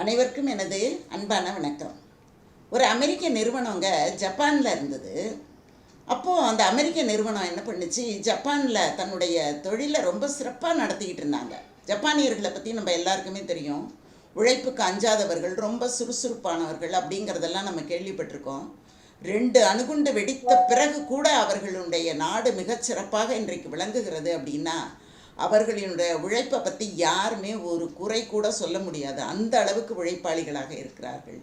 அனைவருக்கும் எனது அன்பான வணக்கம். ஒரு அமெரிக்க நிறுவனங்க ஜப்பானில் இருந்தது. அப்போது அந்த அமெரிக்க நிறுவனம் என்ன பண்ணுச்சு? ஜப்பானில் தன்னுடைய தொழிலை ரொம்ப சிறப்பாக நடத்திக்கிட்டு இருந்தாங்க. ஜப்பானியர்களை பற்றி நம்ம எல்லாருக்குமே தெரியும். உழைப்புக்கு அஞ்சாதவர்கள் ரொம்ப சுறுசுறுப்பானவர்கள் அப்படிங்கிறதெல்லாம் நம்ம கேள்விப்பட்டிருக்கோம். ரெண்டு அணுகுண்டு வெடித்த பிறகு கூட அவர்களுடைய நாடு மிகச்சிறப்பாக இன்றைக்கு விளங்குகிறது அப்படின்னா அவர்களினுடைய உழைப்பை பற்றி யாருமே ஒரு குறை கூட சொல்ல முடியாது. அந்த அளவுக்கு உழைப்பாளிகளாக இருக்கிறார்கள்.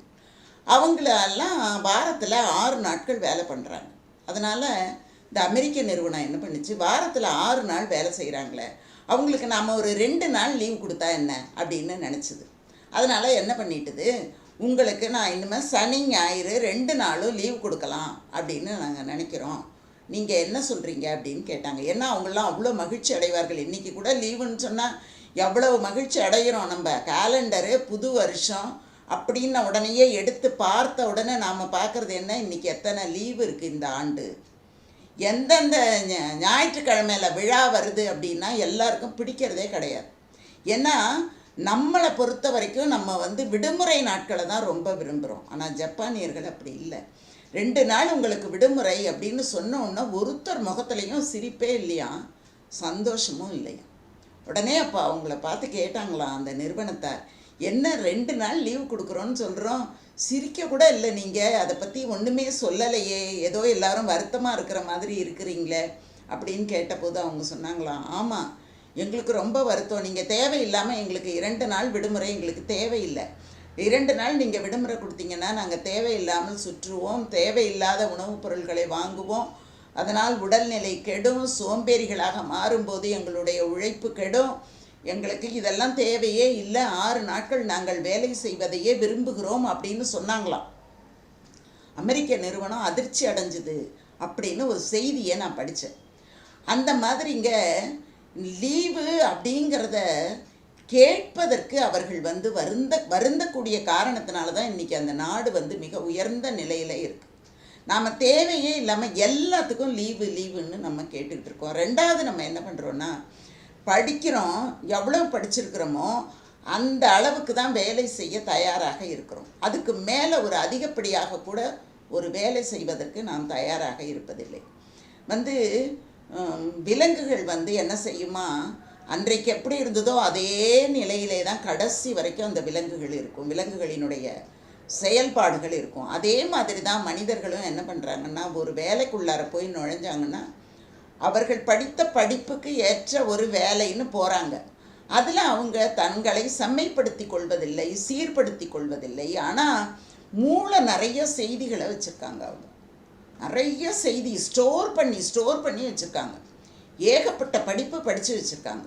அவங்களெல்லாம் வாரத்தில் ஆறு நாட்கள் வேலை பண்ணுறாங்க அதனால் இந்த அமெரிக்க நிறுவனம் என்ன பண்ணுச்சு? வாரத்தில் ஆறு நாள் வேலை செய்கிறாங்களே அவங்களுக்கு நாம் ஒரு ரெண்டு நாள் லீவ் கொடுத்தா என்ன? அப்படின்னு நினச்சிது. அதனால் என்ன பண்ணிட்டுது? உங்களுக்கு நான் இனிமேல் சனி ஞாயிறு ரெண்டு நாளும் லீவ் கொடுக்கலாம் அப்படின்னு நாங்கள் நினைக்கிறோம். நீங்கள் என்ன சொல்கிறீங்க அப்படின்னு கேட்டாங்க. ஏன்னா அவங்களாம் அவ்வளோ மகிழ்ச்சி அடைவார்கள். இன்றைக்கி கூட லீவுன்னு சொன்னால் எவ்வளவு மகிழ்ச்சி அடைகிறோம் நம்ம. கேலண்டரு புது வருஷம் அப்படின்னு உடனேயே எடுத்து பார்த்த உடனே நாம் பார்க்குறது என்ன? இன்றைக்கி எத்தனை லீவு இருக்குது இந்த ஆண்டு? எந்தெந்த ஞாயிற்றுக்கிழமையில் ஞாயிற்றுக்கிழமையில விழா வருது அப்படின்னா எல்லாருக்கும் பிடிக்கிறதே கிடையாது. ஏன்னா நம்மளை பொறுத்த வரைக்கும் நம்ம வந்து விடுமுறை நாட்களை தான் ரொம்ப விரும்புகிறோம் ஆனால் ஜப்பானியர்கள் அப்படி இல்லை. ரெண்டு நாள் உங்களுக்கு விடுமுறை அப்படின்னு சொன்னோன்னா ஒருத்தர் முகத்துலேயும் சிரிப்பே இல்லையா? சந்தோஷமும் இல்லையா? உடனே அப்போ அவங்கள பார்த்து கேட்டாங்களாம் அந்த நிறுவனத்தார் என்ன ரெண்டு நாள் லீவு கொடுக்குறோன்னு சொல்கிறோம் சிரிக்க கூட இல்லை நீங்கள் அதை பற்றி ஒன்றுமே சொல்லலையே. ஏதோ எல்லாரும் வருத்தமாக இருக்கிற மாதிரி இருக்கிறீங்களே அப்படின்னு கேட்டபோது அவங்க சொன்னாங்களாம் ஆமாம் எங்களுக்கு ரொம்ப வருத்தம். நீங்கள் தேவையில்லாமல் எங்களுக்கு இரண்டு நாள் விடுமுறை எங்களுக்கு தேவையில்லை. இரண்டு நாள் நீங்கள் விடுமுறை கொடுத்தீங்கன்னா நாங்கள் தேவையில்லாமல் சுற்றுவோம். தேவையில்லாத உணவுப் பொருட்களை வாங்குவோம். அதனால் உடல்நிலை கெடும். சோம்பேறிகளாக மாறும்போது எங்களுடைய உழைப்பு கெடும். எங்களுக்கு இதெல்லாம் தேவையே இல்லை. ஆறு நாட்கள் நாங்கள் வேலை செய்வதையே விரும்புகிறோம் அப்படின்னு சொன்னாங்களாம். அமெரிக்க நிறுவனம் அதிர்ச்சி அடைஞ்சுது அப்படின்னு ஒரு செய்தியை நான் படித்தேன் அந்த மாதிரிங்க லீவு அப்படிங்கிறத கேட்பதற்கு அவர்கள் வந்து வருந்த வருந்தக்கூடிய காரணத்தினால தான் இன்றைக்கி அந்த நாடு வந்து மிக உயர்ந்த நிலையில் இருக்குது நாம் தேவையே இல்லாமல் எல்லாத்துக்கும் லீவு லீவுன்னு நம்ம கேட்டுக்கிட்டு இருக்கோம். ரெண்டாவது நம்ம என்ன பண்ணுறோன்னா படிக்கிறோம் எவ்வளோ படிச்சிருக்கிறோமோ அந்த அளவுக்கு தான் வேலை செய்ய தயாராக இருக்கிறோம். அதுக்கு மேலே ஒரு அதிகப்படியாக கூட ஒரு வேலை செய்வதற்கு நாம் தயாராக இருப்பதில்லை. வந்து விலங்குகள் வந்து என்ன செய்யுமா அன்றைக்கு எப்படி இருந்ததோ அதே நிலையிலே தான் கடைசி வரைக்கும் அந்த விலங்குகள் இருக்கும். விலங்குகளினுடைய செயல்பாடுகள் இருக்கும். அதே மாதிரி தான் மனிதர்களும் என்ன பண்ணுறாங்கன்னா ஒரு வேலைக்குள்ளார போய் நுழைஞ்சாங்கன்னா அவர்கள் படித்த படிப்புக்கு ஏற்ற ஒரு வேலைன்னு போகிறாங்க அதில் அவங்க தங்களை செம்மைப்படுத்தி கொள்வதில்லை சீர்படுத்தி கொள்வதில்லை. ஆனால் மூளை நிறைய செய்திகளை வச்சுருக்காங்க அவங்க. நிறைய செய்தி ஸ்டோர் பண்ணி ஸ்டோர் பண்ணி வச்சுருக்காங்க. ஏகப்பட்ட படிப்பு படித்து வச்சுருக்காங்க.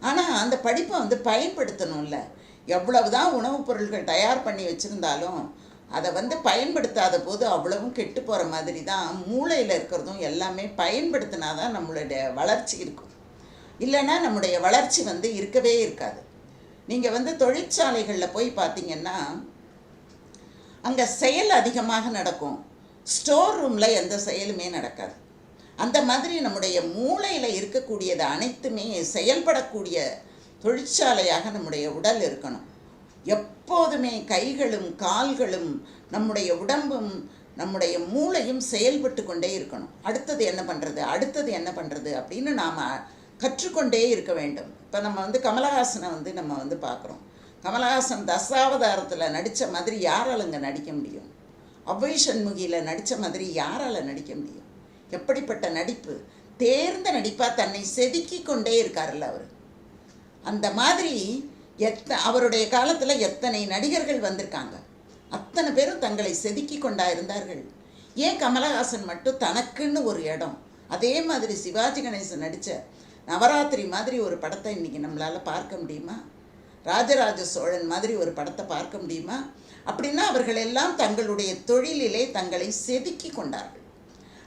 ஆனால் அந்த படிப்பை வந்து பயன்படுத்தணும்ல. எவ்வளவுதான் உணவுப் பொருட்கள் தயார் பண்ணி வச்சுருந்தாலும் அதை வந்து பயன்படுத்தாத போது அவ்வளவும் கெட்டு போகிற மாதிரி தான் மூளையில் இருக்கிறதும் எல்லாமே பயன்படுத்தினா தான் நம்மளுடைய வளர்ச்சி இருக்கும். இல்லைன்னா நம்முடைய வளர்ச்சி வந்து இருக்கவே இருக்காது. நீங்கள் வந்து தொழிற்சாலைகளில் போய் பார்த்தீங்கன்னா அங்கே செயல் அதிகமாக நடக்கும். ஸ்டோர் ரூமில் எந்த செயலுமே நடக்காது. அந்த மாதிரி நம்முடைய மூளையில் இருக்கக்கூடியது அனைத்துமே செயல்படக்கூடிய தொழிற்சாலையாக நம்முடைய உடல் இருக்கணும். எப்போதுமே கைகளும் கால்களும் நம்முடைய உடம்பும் நம்முடைய மூளையும் செயல்பட்டு கொண்டே இருக்கணும். அடுத்தது என்ன பண்ணுறது அடுத்தது என்ன பண்ணுறது அப்படின்னு நாம் கற்றுக்கொண்டே இருக்க வேண்டும். இப்போ நம்ம வந்து கமலஹாசனை வந்து நம்ம வந்து பார்க்குறோம். கமலஹாசன் தசாவதாரத்தில் நடித்த மாதிரி யாராலங்க நடிக்க முடியும்? அவ்வை சண்முகியில் நடித்த மாதிரி யாரால் நடிக்க முடியும்? எப்படிப்பட்ட நடிப்பு? தேர்ந்த நடிப்பாக தன்னை செதுக்கி கொண்டே இருக்கார்ல அவர். அந்த மாதிரி எத்த அவருடைய காலத்தில் எத்தனை நடிகர்கள் வந்திருக்காங்க. அத்தனை பேரும் தங்களை செதுக்கி கொண்டா இருந்தார்கள். ஏன் கமலஹாசன் மட்டும் தனக்குன்னு ஒரு இடம்? அதே மாதிரி சிவாஜி கணேசன் நடித்த நவராத்திரி மாதிரி ஒரு படத்தை இன்றைக்கி நம்மளால் பார்க்க முடியுமா? ராஜராஜ சோழன் மாதிரி ஒரு படத்தை பார்க்க முடியுமா? அப்படின்னா அவர்கள் எல்லாம் தங்களுடைய தொழிலிலே தங்களை செதுக்கி கொண்டார்கள்.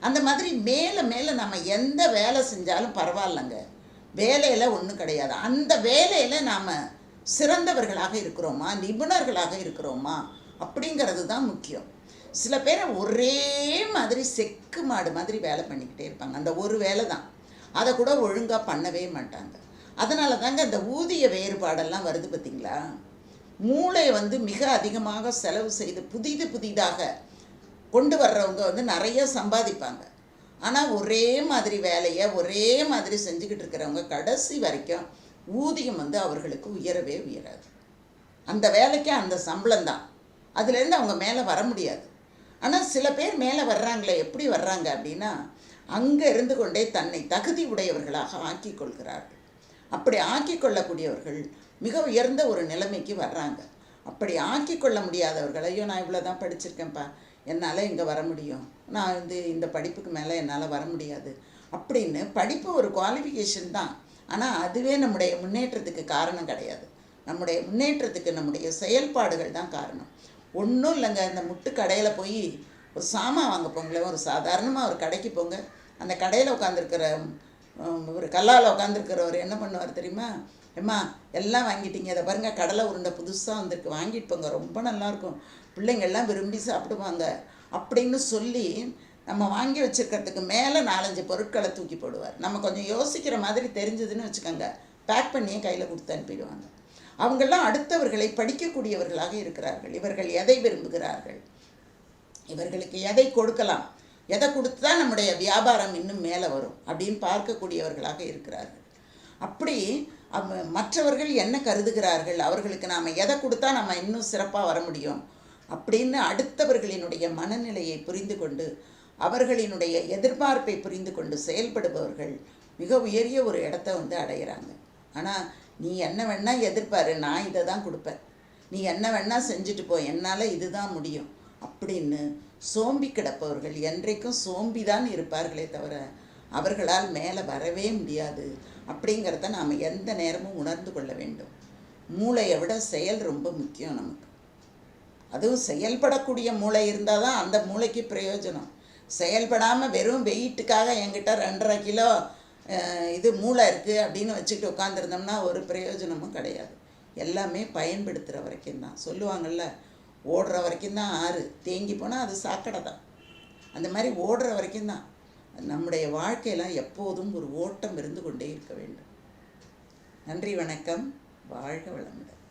அந்த மாதிரி மேலே மேலே நம்ம எந்த வேலை செஞ்சாலும் பரவாயில்லைங்க. வேலையில் ஒன்றும் கிடையாது. அந்த வேலையில் நாம் சிறந்தவர்களாக இருக்கிறோமா? நிபுணர்களாக இருக்கிறோமா? அப்படிங்கிறது தான் முக்கியம். சில பேர் ஒரே மாதிரி செக்கு மாடு மாதிரி வேலை பண்ணிக்கிட்டே இருப்பாங்க. அந்த ஒரு வேலை தான். அதை கூட ஒழுங்காக பண்ணவே மாட்டாங்க. அதனால தாங்க இந்த ஊதிய வேறுபாடெல்லாம் வருது பார்த்தீங்களா மூளை வந்து மிக அதிகமாக செலவு செய்து புதிது புதிதாக கொண்டு வர்றவங்க வந்து நிறைய சம்பாதிப்பாங்க. ஆனால் ஒரே மாதிரி வேலையை ஒரே மாதிரி செஞ்சுக்கிட்டு இருக்கிறவங்க கடைசி வரைக்கும் ஊதியம் வந்து அவர்களுக்கு உயரவே உயராது. அந்த வேலைக்கு அந்த சம்பளம் தான். அதுலேருந்து அவங்க மேலே வர முடியாது. ஆனால் சில பேர் மேலே வர்றாங்களே எப்படி வர்றாங்க அப்படின்னா அங்கே இருந்து கொண்டே தன்னை தகுதி உடையவர்களாக ஆக்கிக் கொள்கிறார்கள். அப்படி ஆக்கி கொள்ளக்கூடியவர்கள் மிக உயர்ந்த ஒரு நிலைமைக்கு வர்றாங்க. அப்படி ஆக்கி கொள்ள முடியாதவர்கள் ஐயோ நான் இவ்வளோ தான் படிச்சிருக்கேன்ப்பா. என்னால் இங்கே வர முடியும். நான் வந்து இந்த படிப்புக்கு மேலே என்னால் வர முடியாது. அப்படின்னு படிப்பு ஒரு குவாலிஃபிகேஷன் தான். ஆனால் அதுவே நம்முடைய முன்னேற்றத்துக்கு காரணம் கிடையாது. நம்முடைய முன்னேற்றத்துக்கு நம்முடைய செயல்பாடுகள் தான் காரணம். ஒன்றும் இல்லைங்க. இந்த முட்டு கடையில் போய் ஒரு சாமான் வாங்க போங்களேன் ஒரு சாதாரணமாக ஒரு கடைக்கு போங்க. அந்த கடையில் உட்காந்துருக்கிற ஒரு கல்லால் உட்காந்துருக்கிறவர் என்ன பண்ணுவார் தெரியுமா? ஏம்மா எல்லாம் வாங்கிட்டீங்க. இதை பாருங்க கடலை உருண்டை புதுசாக வந்திருக்கு. வாங்கிட்டு போங்க. ரொம்ப நல்லாயிருக்கும். பிள்ளைங்கள்லாம் விரும்பி சாப்பிடுவாங்க. அப்படின்னு சொல்லி நம்ம வாங்கி வச்சுருக்கிறதுக்கு மேலே நாலஞ்சு பொருட்களை தூக்கி போடுவார். நம்ம கொஞ்சம் யோசிக்கிற மாதிரி தெரிஞ்சதுன்னு வச்சுக்கோங்க. பேக் பண்ணியே கையில் கொடுத்து அனுப்பிடுவாங்க. அவங்கெல்லாம் அடுத்தவர்களை படிக்கக்கூடியவர்களாக இருக்கிறார்கள். இவர்கள் எதை விரும்புகிறார்கள்? இவர்களுக்கு எதை கொடுக்கலாம்? எதை கொடுத்தா நம்முடைய வியாபாரம் இன்னும் மேலே வரும் அப்படின்னு பார்க்கக்கூடியவர்களாக இருக்கிறார்கள். அப்படி மற்றவர்கள் என்ன கருதுகிறார்கள்? அவர்களுக்கு நாம் எதை கொடுத்தா நம்ம இன்னும் சிறப்பாக வர முடியும்? அப்படின்னு அடுத்தவர்களினுடைய மனநிலையை புரிந்து கொண்டு அவர்களினுடைய எதிர்பார்ப்பை புரிந்து கொண்டு செயல்படுபவர்கள் மிக உயரிய ஒரு இடத்த வந்து அடைகிறாங்க ஆனால் நீ என்ன வேணால் எதிர்பாரு நான் இதை தான் கொடுப்பேன். நீ என்ன வேணால் செஞ்சுட்டு போ என்னால் இதுதான் முடியும். அப்படின்னு சோம்பி கிடப்பவர்கள் என்றைக்கும் சோம்பி தான் இருப்பார்களே தவிர அவர்களால் மேலே வரவே முடியாது. அப்படிங்கிறத நாம் எந்த நேரமும் உணர்ந்து கொள்ள வேண்டும். மூளையை விட செயல் ரொம்ப முக்கியம் நமக்கு. அதுவும் செயல்படக்கூடிய மூளை இருந்தால் தான் அந்த மூளைக்கு பிரயோஜனம். செயல்படாமல் வெறும் வெயிட்டுக்காக என்கிட்ட ரெண்டரை கிலோ இது மூளை இருக்குது அப்படின்னு வச்சுக்கிட்டு உட்காந்துருந்தோம்னா ஒரு பிரயோஜனமும் கிடையாது. எல்லாமே பயன்படுத்துகிற வரைக்கும் தான். சொல்லுவாங்கள்ல ஓடுற வரைக்கும் தான் ஆறு. தேங்கி போனால் அது சாக்கடை தான். அந்த மாதிரி ஓடுற வரைக்கும் தான். நம்முடைய வாழ்க்கையெல்லாம் எப்போதும் ஒரு ஓட்டம் இருந்து கொண்டே இருக்க வேண்டும். நன்றி வணக்கம். வாழ்க வளமுடன்.